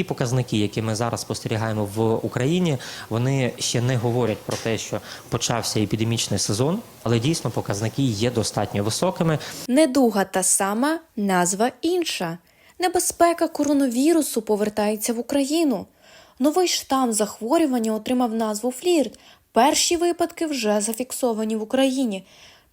ті показники, які ми зараз спостерігаємо в Україні, вони ще не говорять про те, що почався епідемічний сезон, але дійсно показники є достатньо високими. Недуга та сама, назва інша. Небезпека коронавірусу повертається в Україну. Новий штам захворювання отримав назву флірт. Перші випадки вже зафіксовані в Україні.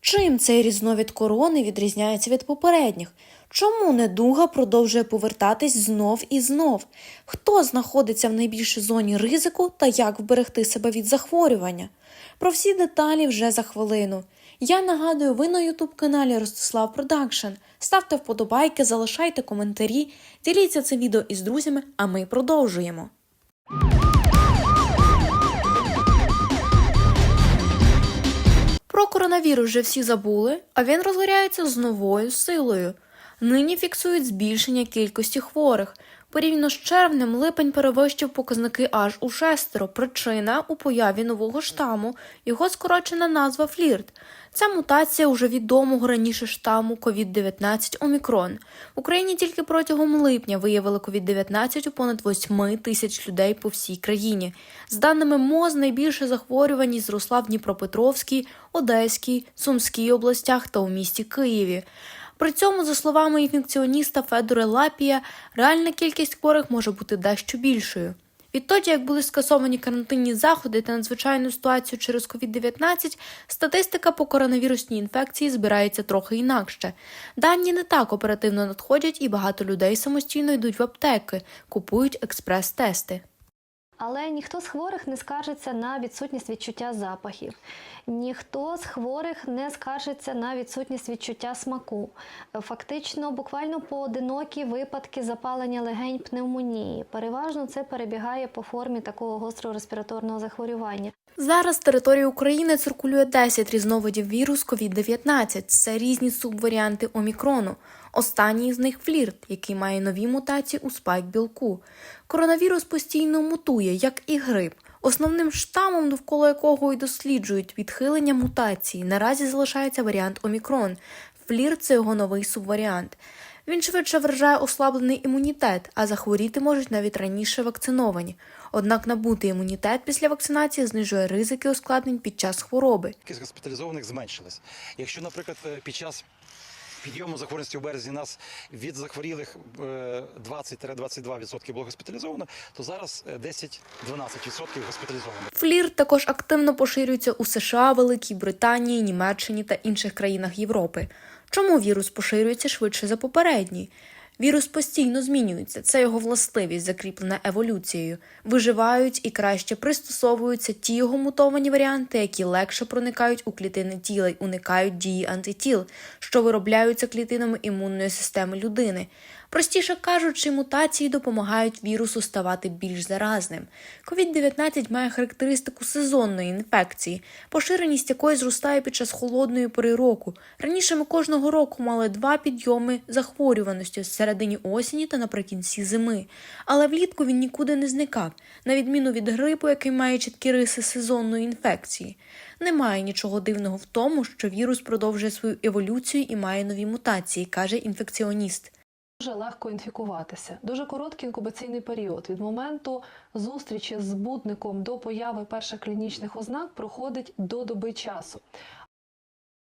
Чим цей різновид корони відрізняється від попередніх? Чому недуга продовжує повертатись знов і знов? Хто знаходиться в найбільшій зоні ризику та як вберегти себе від захворювання? Про всі деталі вже за хвилину. Я нагадую, ви на ютуб каналі Ростислав Продакшн. Ставте вподобайки, залишайте коментарі, діліться це відео із друзями, а ми продовжуємо. Про коронавірус вже всі забули, а він розгоряється з новою силою. Нині фіксують збільшення кількості хворих. Порівняно з червнем, липень перевищив показники аж у шестеро. Причина у появі нового штаму, його скорочена назва флірт. Це мутація уже відомого раніше штаму COVID-19 Омікрон. В Україні тільки протягом липня виявили COVID-19 у понад 8 тисяч людей по всій країні. З даними МОЗ, найбільше захворюваність зросла в Дніпропетровській, Одеській, Сумській областях та у місті Києві. При цьому, за словами інфекціоніста Федора Лапія, реальна кількість хворих може бути дещо більшою. Відтоді, як були скасовані карантинні заходи та надзвичайну ситуацію через COVID-19, статистика по коронавірусній інфекції збирається трохи інакше. Дані не так оперативно надходять, і багато людей самостійно йдуть в аптеки, купують експрес-тести. Але ніхто з хворих не скаржиться на відсутність відчуття запахів, ніхто з хворих не скаржиться на відсутність відчуття смаку. Фактично, буквально поодинокі випадки запалення легень пневмонії. Переважно це перебігає по формі такого гострого респіраторного захворювання. Зараз територією України циркулює 10 різновидів вірус COVID-19. Це різні субваріанти омікрону. Останній з них флірт, який має нові мутації у спайк білку. Коронавірус постійно мутує, як і грип. Основним штамом, довкола якого й досліджують відхилення мутації, наразі залишається варіант омікрон. Флірт це його новий субваріант. Він швидше вражає ослаблений імунітет, а захворіти можуть навіть раніше вакциновані. Однак набутий імунітет після вакцинації знижує ризики ускладнень під час хвороби. Кількість госпіталізованих зменшилась. Якщо, наприклад, е, під час підйому захворюваності у березні нас від захворілих е, 20-22% було госпіталізовано, то зараз е, 10-12% госпіталізовано. Флір також активно поширюється у США, Великій Британії, Німеччині та інших країнах Європи. Чому вірус поширюється швидше за попередній? Вірус постійно змінюється, це його властивість, закріплена еволюцією. Виживають і краще пристосовуються ті його мутовані варіанти, які легше проникають у клітини тіла й уникають дії антитіл, що виробляються клітинами імунної системи людини. Простіше кажучи, мутації допомагають вірусу ставати більш заразним. COVID-19 має характеристику сезонної інфекції, поширеність якої зростає під час холодної пори року. Раніше ми кожного року мали два підйоми захворюваності в середині осені та наприкінці зими. Але влітку він нікуди не зникав, на відміну від грипу, який має чіткі риси сезонної інфекції. Немає нічого дивного в тому, що вірус продовжує свою еволюцію і має нові мутації, каже інфекціоніст. Дуже легко інфікуватися. Дуже короткий інкубаційний період. Від моменту зустрічі з збудником до появи перших клінічних ознак проходить до доби часу.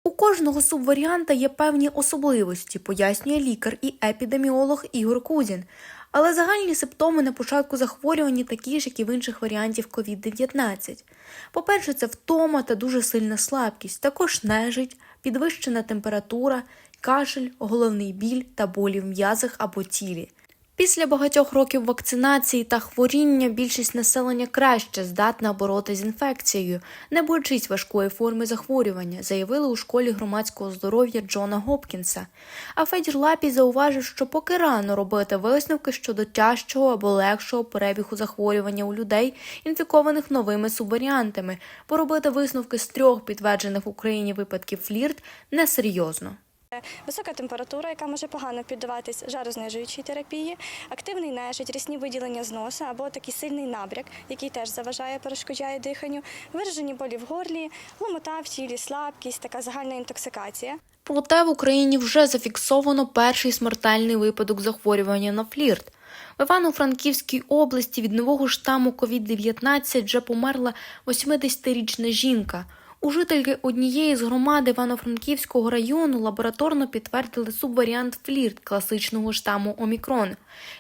У кожного субваріанта є певні особливості, пояснює лікар і епідеміолог Ігор Кузін. Але загальні симптоми на початку захворювання такі ж, як і в інших варіантів COVID-19. По-перше, це втома та дуже сильна слабкість, також нежить, підвищена температура, кашель, головний біль та болі в м'язах або тілі. Після багатьох років вакцинації та хворіння більшість населення краще здатна боротися з інфекцією, не боячись важкої форми захворювання, заявили у школі громадського здоров'я Джона Гопкінса. А Федір Лапій зауважив, що поки рано робити висновки щодо тяжчого або легшого перебігу захворювання у людей, інфікованих новими субваріантами, бо робити висновки з трьох підтверджених в Україні випадків флірт несерйозно. Висока температура, яка може погано піддаватись жарознижуючій терапії, активний нежить, рісні виділення з носа або такий сильний набряк, який теж заважає, перешкоджає диханню, виражені болі в горлі, ломота в тілі, слабкість, така загальна інтоксикація. Проте в Україні вже зафіксовано перший смертельний випадок захворювання на флірт. В Івано-Франківській області від нового штаму COVID-19 вже померла 80-річна жінка. У жительки однієї з громад Івано-Франківського району лабораторно підтвердили субваріант флірт класичного штаму Омікрон.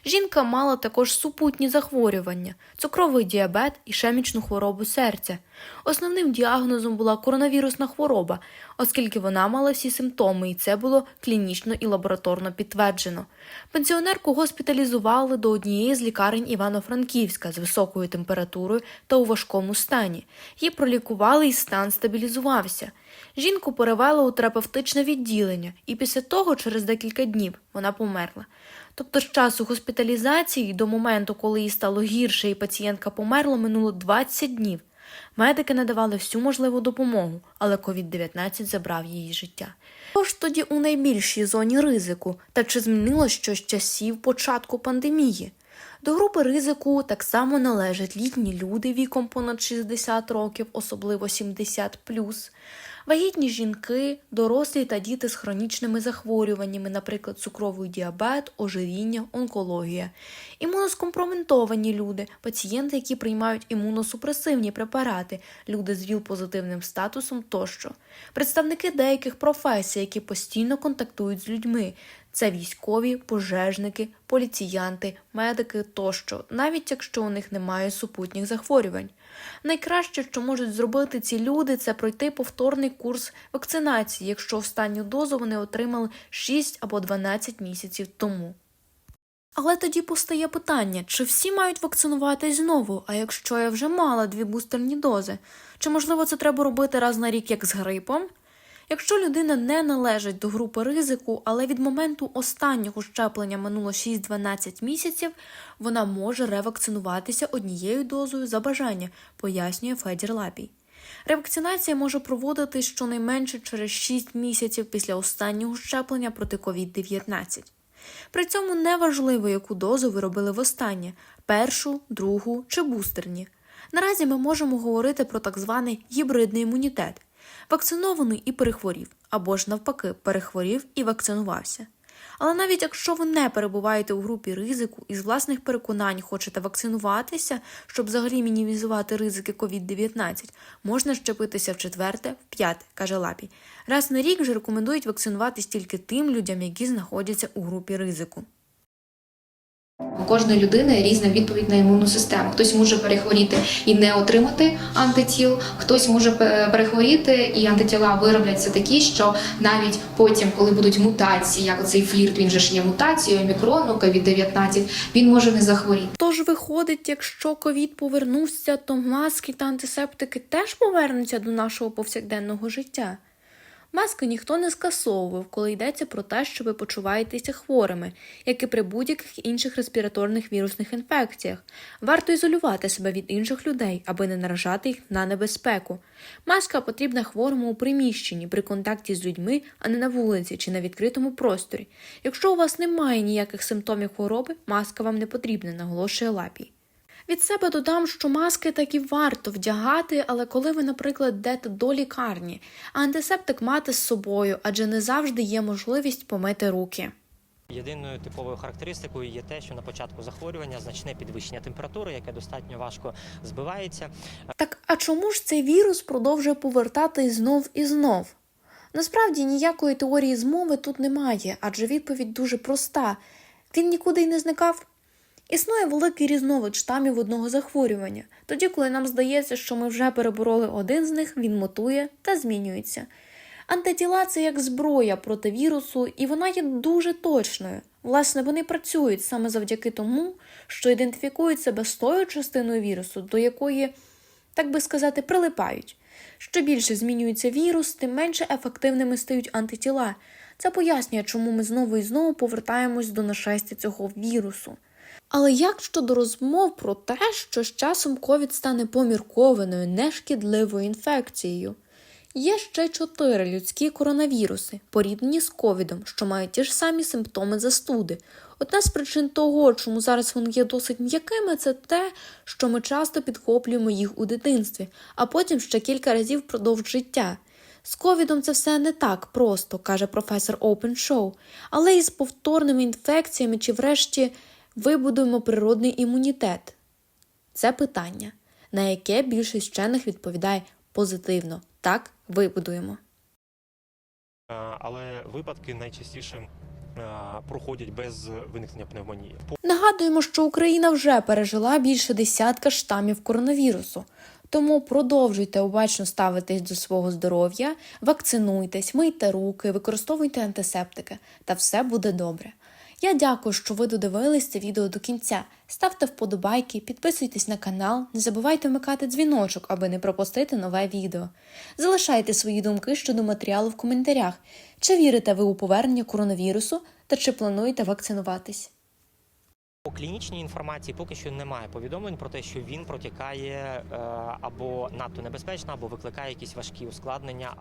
Жінка мала також супутні захворювання, цукровий діабет і шемічну хворобу серця. Основним діагнозом була коронавірусна хвороба, оскільки вона мала всі симптоми, і це було клінічно і лабораторно підтверджено. Пенсіонерку госпіталізували до однієї з лікарень Івано-Франківська з високою температурою та у важкому стані. Її пролікували і стан стабілізувався. Жінку перевели у терапевтичне відділення, і після того, через декілька днів, вона померла. Тобто з часу госпіталізації до моменту, коли їй стало гірше і пацієнтка померла, минуло 20 днів. Медики надавали всю можливу допомогу, але COVID-19 забрав її життя. Хто ж тоді у найбільшій зоні ризику та чи змінилось щось часів початку пандемії? До групи ризику так само належать літні люди віком понад 60 років, особливо 70 вагітні жінки, дорослі та діти з хронічними захворюваннями, наприклад, цукровий діабет, ожиріння, онкологія, імуноскомпроментовані люди, пацієнти, які приймають імуносупресивні препарати, люди з ВІЛ-позитивним статусом тощо, представники деяких професій, які постійно контактують з людьми. Це військові, пожежники, поліціянти, медики тощо, навіть якщо у них немає супутніх захворювань. Найкраще, що можуть зробити ці люди, це пройти повторний курс вакцинації, якщо останню дозу вони отримали 6 або 12 місяців тому. Але тоді постає питання, чи всі мають вакцинуватись знову, а якщо я вже мала дві бустерні дози? Чи можливо це треба робити раз на рік, як з грипом? Якщо людина не належить до групи ризику, але від моменту останнього щеплення минуло 6-12 місяців, вона може ревакцинуватися однією дозою за бажання, пояснює Федір Лапій. Ревакцинація може проводитись щонайменше через 6 місяців після останнього щеплення проти COVID-19. При цьому неважливо, яку дозу ви робили востаннє першу, другу чи бустерні. Наразі ми можемо говорити про так званий гібридний імунітет вакцинований і перехворів, або ж навпаки, перехворів і вакцинувався. Але навіть якщо ви не перебуваєте у групі ризику і з власних переконань хочете вакцинуватися, щоб взагалі мінімізувати ризики COVID-19, можна щепитися в четверте, в п'яте, каже Лапій. Раз на рік же рекомендують вакцинуватись тільки тим людям, які знаходяться у групі ризику. У кожної людини різна відповідь на імунну систему. Хтось може перехворіти і не отримати антитіл, хтось може перехворіти, і антитіла виробляться такі, що навіть потім, коли будуть мутації, як оцей флірт, він же ж є мутацією, омікрону, COVID-19, він може не захворіти. Тож виходить, якщо ковід повернувся, то маски та антисептики теж повернуться до нашого повсякденного життя. Маски ніхто не скасовував, коли йдеться про те, що ви почуваєтеся хворими, як і при будь-яких інших респіраторних вірусних інфекціях. Варто ізолювати себе від інших людей, аби не наражати їх на небезпеку. Маска потрібна хворому у приміщенні при контакті з людьми, а не на вулиці чи на відкритому просторі. Якщо у вас немає ніяких симптомів хвороби, маска вам не потрібна, наголошує Лапій. Від себе додам, що маски таки варто вдягати, але коли ви, наприклад, йдете до лікарні, а антисептик мати з собою, адже не завжди є можливість помити руки. Єдиною типовою характеристикою є те, що на початку захворювання значне підвищення температури, яке достатньо важко збивається. Так а чому ж цей вірус продовжує повертатись знов і знов? Насправді ніякої теорії змови тут немає, адже відповідь дуже проста: він нікуди й не зникав. Існує великий різновид штамів одного захворювання. Тоді, коли нам здається, що ми вже перебороли один з них, він мутує та змінюється. Антитіла це як зброя проти вірусу, і вона є дуже точною. Власне, вони працюють саме завдяки тому, що ідентифікують себе з тою частиною вірусу, до якої, так би сказати, прилипають. Що більше змінюється вірус, тим менше ефективними стають антитіла. Це пояснює, чому ми знову і знову повертаємось до нашестя цього вірусу. Але як щодо розмов про те, що з часом ковід стане поміркованою, нешкідливою інфекцією? Є ще чотири людські коронавіруси, порівняні з ковідом, що мають ті ж самі симптоми застуди. Одна з причин того, чому зараз вони є досить м'якими, це те, що ми часто підхоплюємо їх у дитинстві, а потім ще кілька разів впродовж життя. З ковідом це все не так просто, каже професор Опеншоу, але і з повторними інфекціями чи врешті Вибудуємо природний імунітет. Це питання, на яке більшість вчених відповідає позитивно. Так, вибудуємо. Е, але випадки найчастіше е, проходять без виникнення пневмонії. Нагадуємо, що Україна вже пережила більше десятка штамів коронавірусу. Тому продовжуйте обачно ставитись до свого здоров'я, вакцинуйтесь, мийте руки, використовуйте антисептики, та все буде добре. Я дякую, що ви додивились це відео до кінця. Ставте вподобайки, підписуйтесь на канал, не забувайте вмикати дзвіночок, аби не пропустити нове відео. Залишайте свої думки щодо матеріалу в коментарях. Чи вірите ви у повернення коронавірусу та чи плануєте вакцинуватись? По клінічній інформації поки що немає повідомлень про те, що він протікає е, або надто небезпечно, або викликає якісь важкі ускладнення.